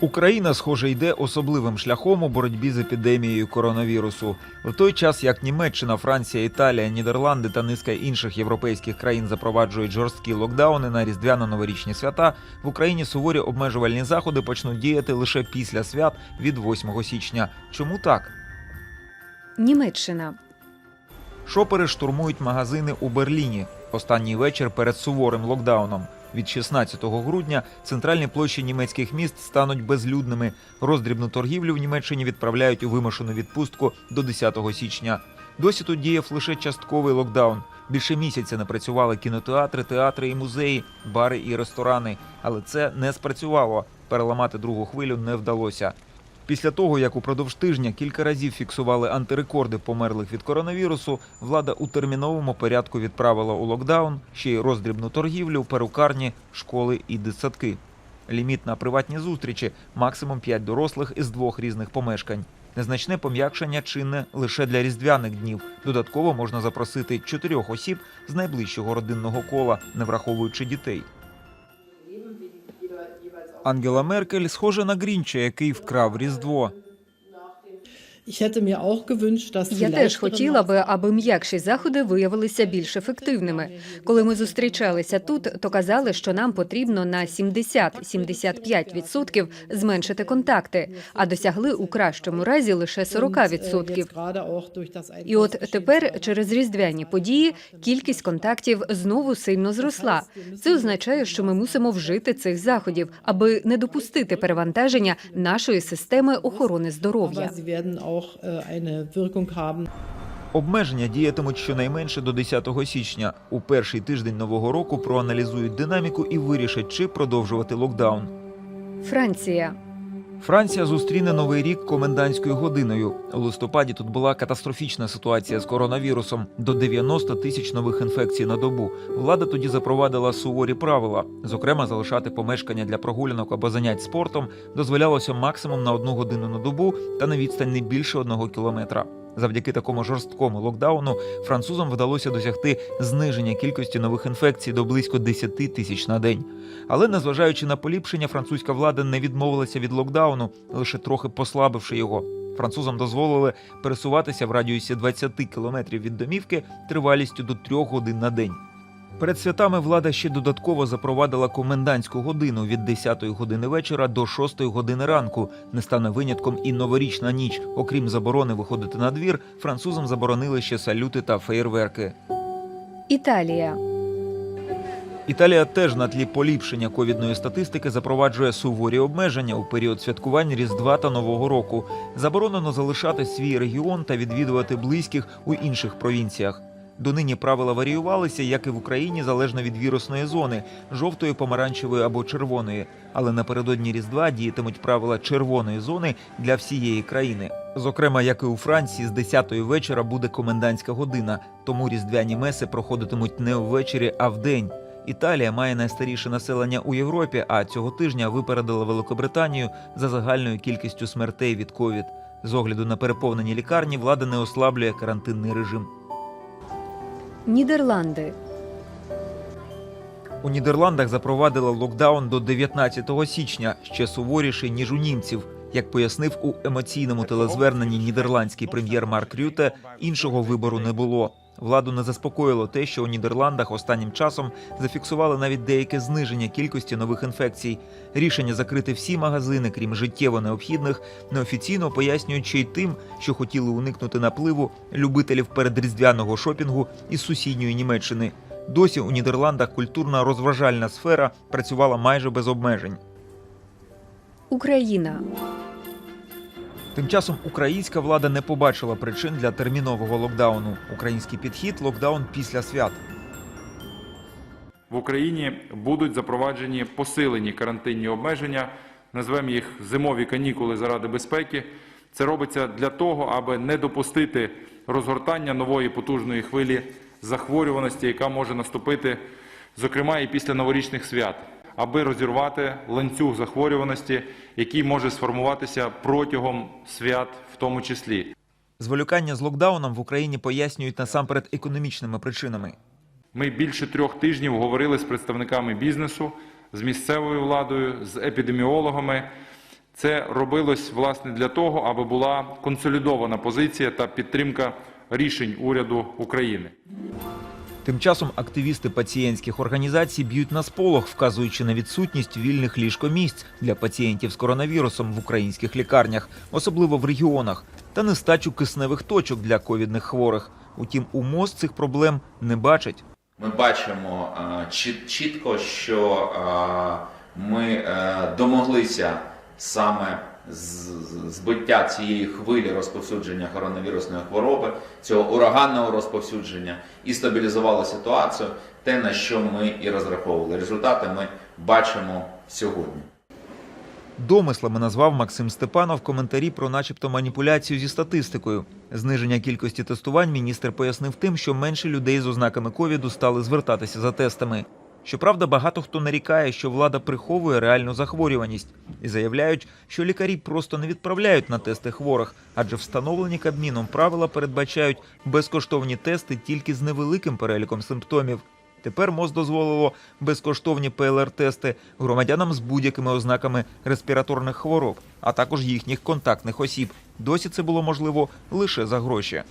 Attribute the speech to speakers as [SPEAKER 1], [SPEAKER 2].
[SPEAKER 1] Україна, схоже, йде особливим шляхом у боротьбі з епідемією коронавірусу. В той час як Німеччина, Франція, Італія, Нідерланди та низка інших європейських країн запроваджують жорсткі локдауни на різдвяно-новорічні свята, в Україні суворі обмежувальні заходи почнуть діяти лише після свят від 8 січня. Чому так?
[SPEAKER 2] Німеччина.
[SPEAKER 1] Шопери штурмують магазини у Берліні. Останній вечір перед суворим локдауном. Від 16 грудня центральні площі німецьких міст стануть безлюдними. Роздрібну торгівлю в Німеччині відправляють у вимушену відпустку до 10 січня. Досі тут діяв лише частковий локдаун. Більше місяця не працювали кінотеатри, театри і музеї, бари і ресторани. Але це не спрацювало. Переламати другу хвилю не вдалося. Після того, як упродовж тижня кілька разів фіксували антирекорди померлих від коронавірусу, влада у терміновому порядку відправила у локдаун ще й роздрібну торгівлю, перукарні, школи і дитсадки. Ліміт на приватні зустрічі максимум 5 дорослих із двох різних помешкань. Незначне пом'якшення чинне лише для різдвяних днів. Додатково можна запросити чотирьох осіб з найближчого родинного кола, не враховуючи дітей. Ангела Меркель схожа на Грінча, який вкрав Різдво.
[SPEAKER 2] Я теж хотіла би, аби м'якші заходи виявилися більш ефективними. Коли ми зустрічалися тут, то казали, що нам потрібно на 70-75% зменшити контакти, а досягли у кращому разі лише
[SPEAKER 3] Und, äh,
[SPEAKER 2] 40%.
[SPEAKER 3] jetzt gerade auch durch das
[SPEAKER 2] І от тепер через різдвяні події кількість контактів знову сильно зросла. Це означає, що ми мусимо вжити цих заходів, аби не допустити перевантаження нашої системи охорони здоров'я.
[SPEAKER 3] Auch äh, eine Wirkung haben.
[SPEAKER 1] Обмеження діятимуть щонайменше до 10 січня. У перший тиждень нового року проаналізують динаміку і вирішать, чи продовжувати локдаун.
[SPEAKER 2] Франція.
[SPEAKER 1] Франція зустріне новий рік комендантською годиною. У листопаді тут була катастрофічна ситуація з коронавірусом до 90 тисяч нових інфекцій на добу. Влада тоді запровадила суворі правила. Зокрема, залишати помешкання для прогулянок або занять спортом дозволялося максимум на одну годину на добу та на відстань не більше одного кілометра. Завдяки такому жорсткому локдауну французам вдалося досягти зниження кількості нових інфекцій до близько 10 тисяч на день. Але незважаючи на поліпшення, французька влада не відмовилася від локдауну, лише трохи послабивши його. Французам дозволили пересуватися в радіусі 20 кілометрів від домівки тривалістю до 3 годин на день. Перед святами влада ще додатково запровадила комендантську годину від 10-ї години вечора до 6-ї години ранку. Не стане винятком і новорічна ніч. Окрім заборони виходити на двір, французам заборонили ще салюти та феєрверки.
[SPEAKER 2] Італія.
[SPEAKER 1] Італія теж на тлі поліпшення ковідної статистики запроваджує суворі обмеження у період святкувань Різдва та Нового року. Заборонено залишати свій регіон та відвідувати близьких у інших провінціях. Донині правила варіювалися, як і в Україні, залежно від вірусної зони жовтої, помаранчевої або червоної. Але напередодні Різдва діятимуть правила червоної зони для всієї країни. Зокрема, як і у Франції, з 10-ї вечора буде комендантська година, тому різдвяні меси проходитимуть не ввечері, а вдень. Італія має найстаріше населення у Європі, а цього тижня випередила Великобританію за загальною кількістю смертей від ковід. З огляду на переповнені лікарні влада не ослаблює карантинний режим.
[SPEAKER 2] Нідерланди.
[SPEAKER 1] У Нідерландах запровадили локдаун до 19 січня, ще суворіший ніж у німців. Як пояснив у емоційному телезверненні нідерландський прем'єр Марк Рюте, іншого вибору не було. Владу не заспокоїло те, що у Нідерландах останнім часом зафіксували навіть деяке зниження кількості нових інфекцій. Рішення закрити всі магазини, крім життєво необхідних, неофіційно пояснюють ще й тим, що хотіли уникнути напливу любителів передріздвяного шопінгу із сусідньої Німеччини. Досі у Нідерландах культурна розважальна сфера працювала майже без обмежень.
[SPEAKER 2] Україна.
[SPEAKER 1] Тим часом українська влада не побачила причин для термінового локдауну. Український підхід локдаун після свят.
[SPEAKER 4] В Україні будуть запроваджені посилені карантинні обмеження, назвемо їх зимові канікули заради безпеки. Це робиться для того, аби не допустити розгортання нової потужної хвилі захворюваності, яка може наступити, зокрема і після новорічних свят, аби розірвати ланцюг захворюваності, який може сформуватися протягом свят, в тому числі.
[SPEAKER 1] Зволікання з локдауном в Україні пояснюють насамперед економічними причинами.
[SPEAKER 4] Ми більше трьох тижнів говорили з представниками бізнесу, з місцевою владою, з епідеміологами Це робилось власне для того, аби була консолідована позиція та підтримка рішень уряду України.
[SPEAKER 1] Тим часом активісти пацієнтських організацій б'ють на сполох, вказуючи на відсутність вільних ліжкомісць для пацієнтів з коронавірусом в українських лікарнях, особливо в регіонах, та нестачу кисневих точок для ковідних хворих. Утім, у МОЗ цих проблем не бачить.
[SPEAKER 5] Ми бачимо чіт- чітко, що ми е, домоглися саме збиття цієї хвилі розповсюдження коронавірусної хвороби, цього ураганного розповсюдження і стабілізували ситуацію, те на що ми і розраховували. Результати ми бачимо сьогодні.
[SPEAKER 1] Домислами назвав Максим Степанов коментарі про начебто маніпуляцію зі статистикою. Зниження кількості тестувань міністр пояснив тим, що менше людей з ознаками ковіду стали звертатися за тестами. Щоправда, багато хто нарікає, що влада приховує реальну захворюваність і заявляють, що лікарі просто не відправляють на тести хворих, адже встановлені Кабміном правила передбачають безкоштовні тести тільки з невеликим переліком симптомів. Тепер МОЗ дозволило безкоштовні ПЛР-тести громадянам з будь-якими ознаками респіраторних хвороб, а також їхніх контактних осіб. Досі це було можливо лише за гроші.